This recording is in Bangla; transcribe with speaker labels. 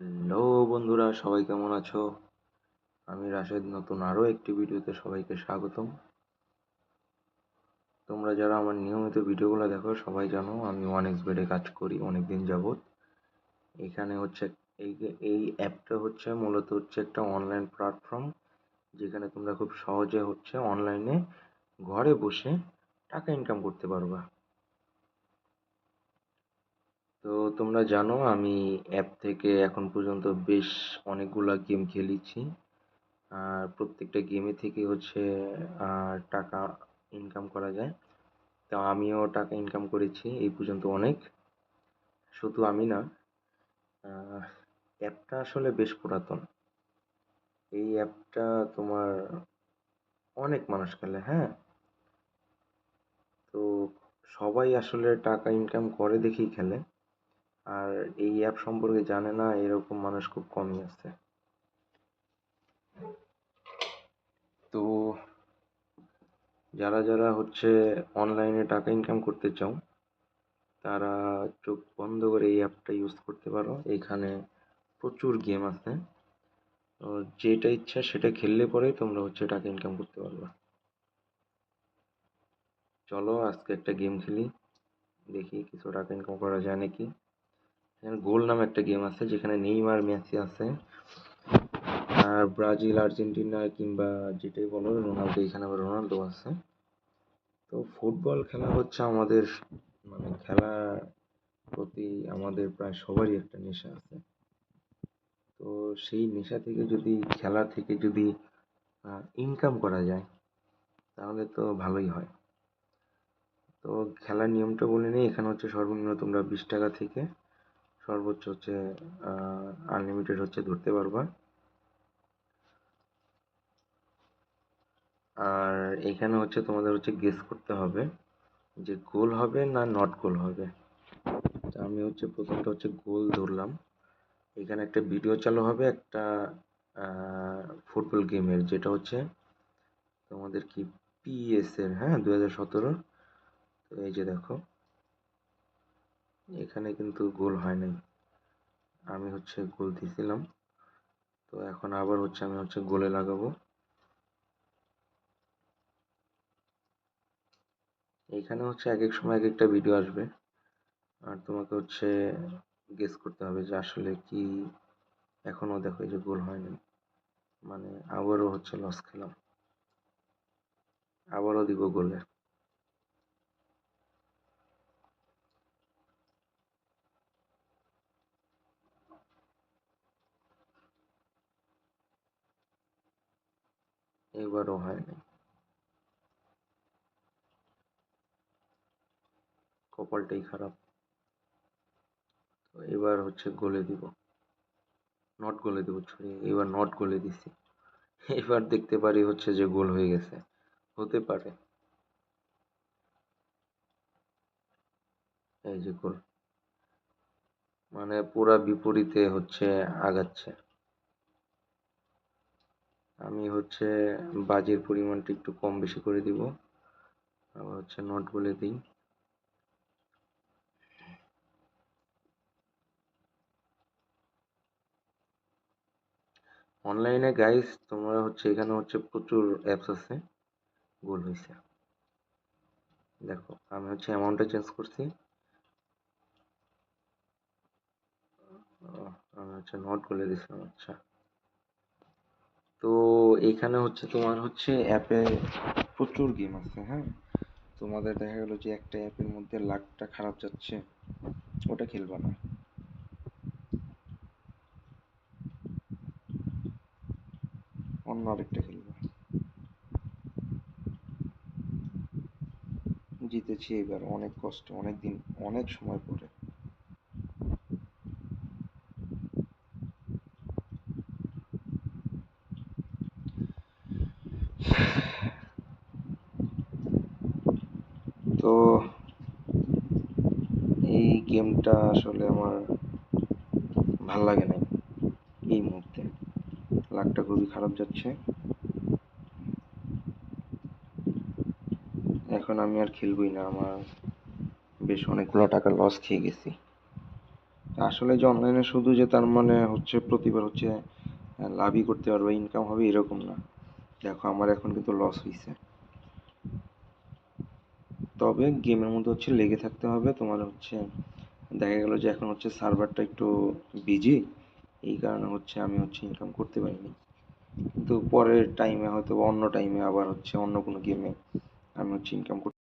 Speaker 1: হ্যালো বন্ধুরা, সবাই কেমন আছো? আমি রাশেদ, নতুন আরও একটি ভিডিওতে সবাইকে স্বাগতম। তোমরা যারা আমার নিয়মিত ভিডিওগুলো দেখো, সবাই জানো আমি ওয়ান এক্স বেডে কাজ করি অনেক দিন যাবৎ। এখানে হচ্ছে, এই এই অ্যাপটা হচ্ছে মূলত হচ্ছে একটা অনলাইন প্ল্যাটফর্ম, যেখানে তোমরা খুব সহজে হচ্ছে অনলাইনে ঘরে বসে টাকা ইনকাম করতে পারবা। তো তোমরা জানো, আমি অ্যাপ থেকে এখন পর্যন্ত বেশ অনেকগুলো গেম খেলেছি। আর প্রত্যেকটা গেমে থেকে হচ্ছে টাকা ইনকাম করা যায়। তো আমিও টাকা ইনকাম করেছি, এই পর্যন্ত অনেক। শুধু আমি না অ্যাপটা আসলে বেশ পুরাতন। এই অ্যাপটা তোমার অনেক মানুষ খেলে হ্যাঁ? তো সবাই আসলে টাকা ইনকাম করে দেখেই খেলে। আর এই অ্যাপ সম্পর্কে জানে না, এরকম মানুষ খুব কমই আছে। তো যারা যারা হচ্ছে অনলাইনে টাকা ইনকাম করতে চাও, তারা চোখ বন্ধ করে এই অ্যাপটা ইউজ করতে পারো। এখানে প্রচুর গেম আছে। তো যেটা ইচ্ছা সেটা খেললে পরেই তোমরা হচ্ছে টাকা ইনকাম করতে পারবা। চলো আজকে একটা গেম খেলি, দেখি কিছু টাকা ইনকাম করা যায় নাকি। গোল নামে একটা গেম আছে, যেখানে নেইমার, মেসি আছে। আর ব্রাজিল, আর্জেন্টিনা কিংবা যেটাই বলো, রোনালদো, এখানে আবার রোনালদো আছে। তো ফুটবল খেলা হচ্ছে আমাদের মানে খেলার প্রতি আমাদের প্রায় সবারই একটা নেশা আছে। তো সেই নেশা থেকে যদি, খেলা থেকে যদি ইনকাম করা যায়, তাহলে তো ভালোই হয়। তো খেলার নিয়মটা বলে নিই, এখানে হচ্ছে সর্বনিম্ন তোমরা বিশ টাকা থেকে সর্বোচ্চ হচ্ছে আনলিমিটেড হচ্ছে ধরতে পারবা। আর এখানে হচ্ছে তোমাদের হচ্ছে গেস করতে হবে যে গোল হবে না নট গোল হবে। আমি হচ্ছে প্রথমটা হচ্ছে গোল ধরলাম। এখানে একটা ভিডিও চালু হবে একটা ফুটবল গেমের যেটা হচ্ছে তোমাদের কি পিএস হ্যাঁ দু হাজার সতেরো তো এই যে দেখো, এখানে কিন্তু গোল হয় নাই। আমি হচ্ছে গোল দিয়েছিলাম তো এখন আবার হচ্ছে আমি হচ্ছে গোলে লাগাবো। এখানে হচ্ছে এক এক সময় এক একটা ভিডিও আসবে। আর তোমাকে হচ্ছে গেস করতে হবে যে আসলে কি এখনও দেখো এই যে গোল হয়নি। মানে আবারও হচ্ছে লস খেলাম। আবারও দিব গোলে। এবারও হয়নি কপালটাই খারাপ। তো এবার হচ্ছে গোলে দিব। নট গোলে দিব সরি এবার নট গোলে দিছি। এবার দেখতে পারি হচ্ছে যে গোল হয়ে গেছে। হতে পারে। এই যে গোল। মানে পুরা বিপরীতে হচ্ছে আগাচ্ছে। আমি হচ্ছে বাজির পরিমাণটা একটু কম বেশি করে দিব। আবার হচ্ছে নট বলে দিই। অনলাইনে গাইস তোমরা হচ্ছে এখানে হচ্ছে প্রচুর অ্যাপস আছে। গোল হয়েছে। দেখো, আমি হচ্ছে অ্যামাউন্টটা চেঞ্জ করছি। আমি হচ্ছে নট বলে দিছিলাম আচ্ছা। তো এখানে হচ্ছে তোমার হচ্ছে অ্যাপে প্রচুর গেম আছে হ্যাঁ? তোমাদের দেখা গেলো যে একটা অ্যাপের মধ্যে লাখটা খারাপ যাচ্ছে, ওটা খেলবা না। অন্য আরেকটা খেলবা। জিতেছি এবার, অনেক কষ্ট, অনেক দিন, অনেক সময় পরে তো এই আসলে আমার ভালো লাগে নাই এই মুহূর্তে। লাকটা খুবই খারাপ যাচ্ছে। এখন আমি আর খেলবই না, আমার বেশ অনেকগুলো টাকা লস খেয়ে গেছি। আসলে যে অনলাইনে শুধু যে তার মানে হচ্ছে প্রতিবার হচ্ছে লাভই করতে পারবে ইনকাম হবে এরকম না। দেখো, আমার এখন কিন্তু লস হয়েছে তবে গেমের মধ্যে হচ্ছে লেগে থাকতে হবে, তোমার হচ্ছে দেখা গেল যে এখন হচ্ছে সার্ভারটা একটু বিজি এই কারণে হচ্ছে আমি হচ্ছে ইনকাম করতে পারিনি। কিন্তু পরের টাইমে হয়তো অন্য টাইমে আবার হচ্ছে অন্য কোনো গেমে আমি হচ্ছে ইনকাম করতে